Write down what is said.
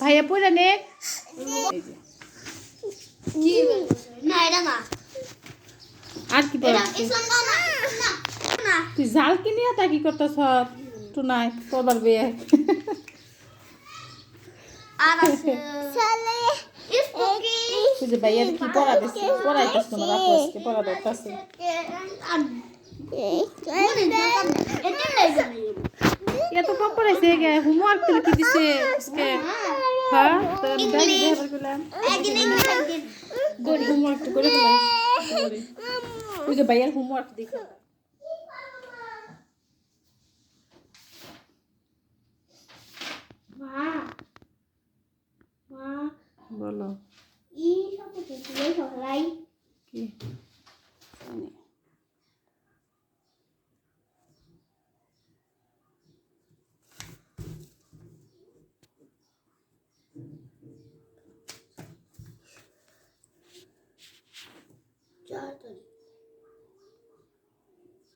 ভাইয়া পড়ে নে। না এটা না আর কি তুই জাল কিনিয়া তা কি করতেছ টুনাই করবার বিয়ে আর আছে তুই যে ভাইয়ার কি পড়া দিচ্ছে পড়াইতেছ তোমার আজকে পড়া দরকাছে পড়াইছে গে হোমওয়ার্ক তুই কি দিছে আজকে। হ্যাঁ তো ব্যাগে গরি হোমওয়ার্ক করে ফেলাই ওই যে ভাইয়ার হোমওয়ার্ক দেখে। বলো। কি